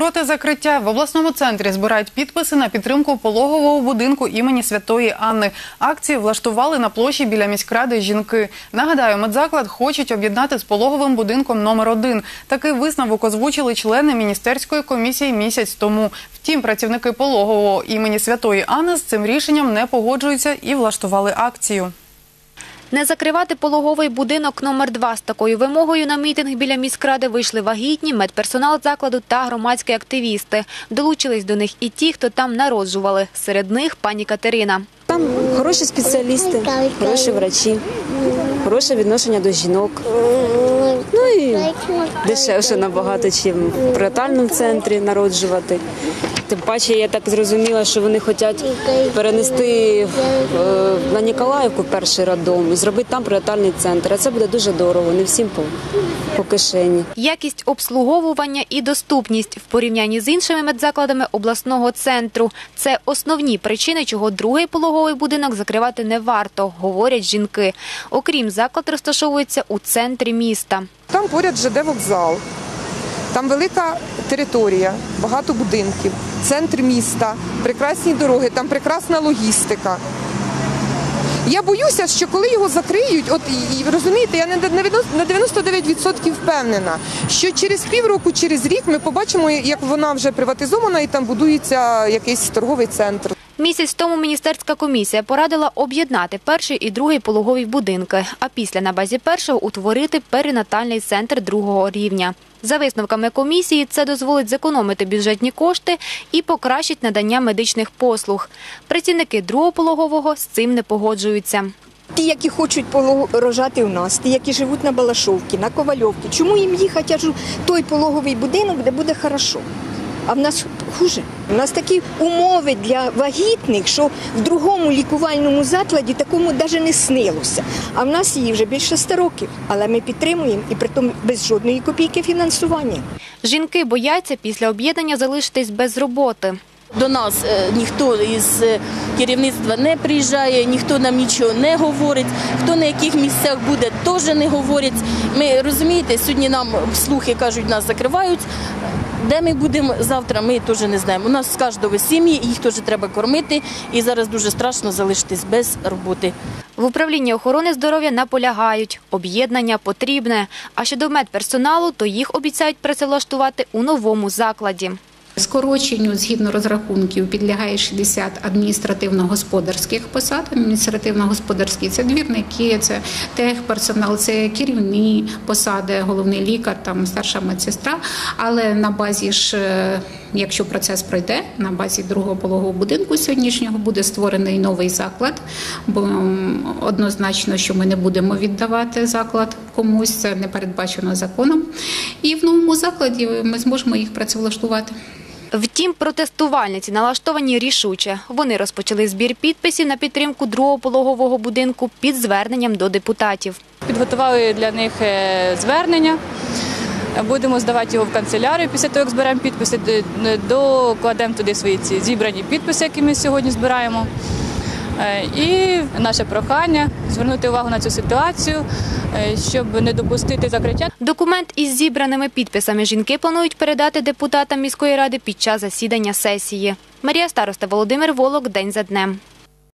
Проти закриття в обласному центрі збирають підписи на підтримку пологового будинку імені Святої Анни. Акцію влаштували на площі біля міськради жінки. Нагадаю, медзаклад хочуть об'єднати з пологовим будинком номер 1 Такий висновок озвучили члени міністерської комісії місяць тому. Втім, працівники пологового імені Святої Анни з цим рішенням не погоджуються і влаштували акцію. Не закривати пологовий будинок номер 2 з такою вимогою на мітинг біля міськради вийшли вагітні, медперсонал закладу та громадські активісти. Долучились до них і ті, хто там народжували. Серед них пані Катерина. Там хороші спеціалісти, хороші врачі, хороше відношення до жінок. Дешевше набагато, ніж в пренатальному центрі народжувати. Тим паче, я так зрозуміла, що вони хочуть перенести е, на Ніколаївку перший роддом і зробити там пренатальний центр. А це буде дуже дорого, не всім по, по кишені. Якість обслуговування і доступність в порівнянні з іншими медзакладами обласного центру – це основні причини, чого другий пологовий будинок закривати не варто, говорять жінки. Окрім заклад розташовується у центрі міста. Там поряд ЖД вокзал, там велика територія, багато будинків, центр міста, прекрасні дороги, там прекрасна логістика. Я боюся, що коли його закриють, от і, розумієте, я не на 90 на 99% впевнена, що через півроку, через рік ми побачимо, як вона вже приватизована і там будується якийсь торговий центр. Місяць тому міністерська комісія порадила об'єднати перший і другий пологові будинки, а після на базі першого утворити перинатальний центр другого рівня. За висновками комісії, це дозволить зекономити бюджетні кошти і покращить надання медичних послуг. Працівники другого пологового з цим не погоджуються. Ті, які хочуть рожати у нас, ті, які живуть на Балашовці, на Ковальовці, чому їм їхати аж у той пологовий будинок, де буде хорошо? А в нас хуже. У нас такі умови для вагітних, що в другому лікувальному закладі такому навіть не снилося. А в нас її вже більше 100 років. Але ми підтримуємо і притом без жодної копійки фінансування. Жінки бояться після об'єднання залишитись без роботи. До нас е, ніхто із е, керівництва не приїжджає, ніхто нам нічого не говорить. Хто на яких місцях буде, теж не говорять. Ми розумієте, сьогодні нам слухи кажуть, нас закривають. Де ми будемо завтра, ми теж не знаємо. У нас з кожного сім'ї, їх теж треба кормити, і зараз дуже страшно залишитись без роботи. В управлінні охорони здоров'я наполягають, об'єднання потрібне. А щодо медперсоналу, то їх обіцяють працевлаштувати у новому закладі. Скороченню згідно розрахунків підлягає 60 адміністративно-господарських посад. Адміністративно-господарські це двірники, це техперсонал, це керівні посади, головний лікар, там старша медсестра. Але на базі ж, е, якщо процес пройде, на базі другого пологового будинку сьогоднішнього буде створений новий заклад, бо однозначно, що ми не будемо віддавати заклад комусь, це не передбачено законом. І в новому закладі ми зможемо їх працевлаштувати. Втім, протестувальниці налаштовані рішуче. Вони розпочали збір підписів на підтримку другого пологового будинку під зверненням до депутатів. Підготували для них е, звернення. Будемо здавати його в канцелярію після того, як зберемо підписи, докладемо туди свої ці зібрані підписи, які ми сьогодні збираємо. Е, І наше прохання звернути увагу на цю ситуацію, е, щоб не допустити закриття Документ із зібраними підписами жінки планують передати депутатам міської ради під час засідання сесії. Марія Староста, Володимир Волок, День за днем.